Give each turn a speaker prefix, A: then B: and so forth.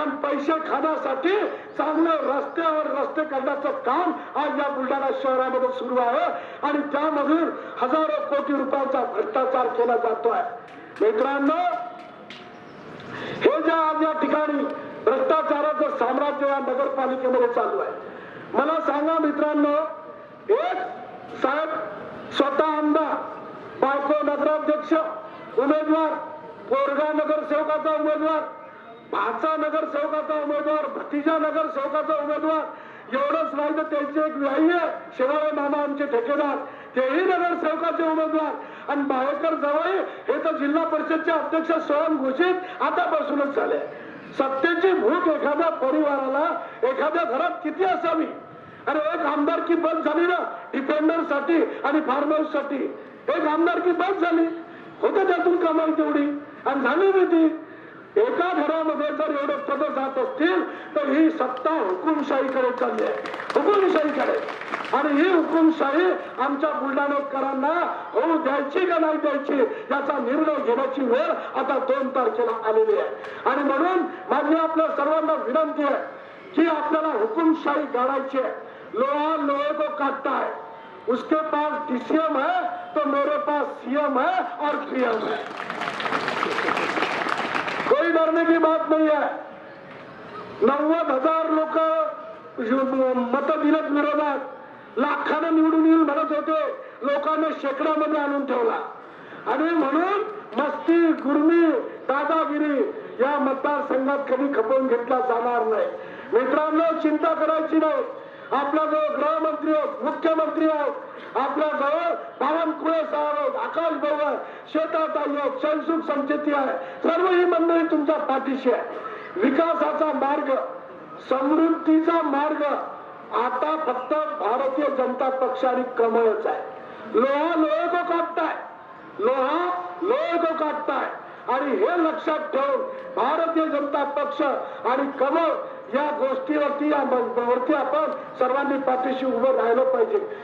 A: पण पैसे खाण्यासाठी चांगले रस्त्यावर रस्ते करण्याचं काम आज या बुलढाणा शहरामध्ये सुरू आहे. आणि त्यामधून हजारो कोटी रुपयांचा भ्रष्टाचार केला जातोय. मित्रांनो हे जे आज या ठिकाणी भ्रष्टाचाराचं साम्राज्य या नगरपालिकेमध्ये चालू आहे. मला सांगा मित्रांनो एक साहेब स्वतः आमदार बायको नगराध्यक्ष उमेदवार पोरगा नगरसेवकाचा उमेदवार भाचा नगरसेवकाचा उमेदवार भतीजा नगरसेवकाचा उमेदवार एवढंच नाही तर त्यांचे एक व्याही शिवाय मामा आमचे ठेकेदार तेही नगर नगरसेवकाचे उमेदवार. आणि बाहेकर जवळ हे तर जिल्हा परिषदचे अध्यक्ष स्वयं घोषित आतापासूनच झाले. सत्तेची भूक एखाद्या परिवाराला एखाद्या घरात किती असावी? अरे एक आमदारकी बंद झाली ना डिफेंडरसाठी आणि फार्म हाऊससाठी. एक आमदारकी बंद झाली. होतं त्यातून कमाई तेवढी. आणि झाली नाही ती. एका घरामध्ये जर एवढे पद जात असतील तर ही सत्ता हुकुमशाहीकडे चालली आहे. हुकुमशाहीकडे. आणि ही हुकुमशाही आमच्या बुलढाणेकरांना होऊ द्यायची का नाही द्यायची याचा निर्णय घेण्याची वेळ आता दोन तारखेला आलेली आहे. आणि म्हणून माझी आपल्या सर्वांना विनंती आहे की आपल्याला हुकुमशाही गाडायची आहे. लोहा लोहे को काटता है. उसके पास डीसीएम है तो मेरे पास सीएम है और पीएम है. कोई डरने की बात नहीं है नव्वद हजार लोक मत दिलत विरोधात लाखानं निवडून येईल म्हणत होते. लोकांना शेकड्यामध्ये आणून ठेवला. आणि म्हणून मस्ती गुरमी दादागिरी या मतदारसंघात कधी खपवून घेतला जाणार नाही. मित्रांनो चिंता करायची नाही. आपला जो गृहमंत्री आहोत मुख्यमंत्री आहोत आपल्या जवळ बावनकुळे साहेब आकाश भाऊ आहे योग संसुख आहे. सर्व ही मंडळी तुमच्या पाठीशी आहे. विकासाचा मार्ग समृद्धीचा मार्ग आता फक्त भारतीय जनता पक्ष आणि कमळच आहे. लोहा लोहे को काटताय. लोहा लोहे को काटताय. आणि हे लक्षात ठेवून भारतीय जनता पक्ष आणि कमळ या गोष्टीवरती या वरती आपण सर्वांनी पाठीशी उभं राहिलं पाहिजे.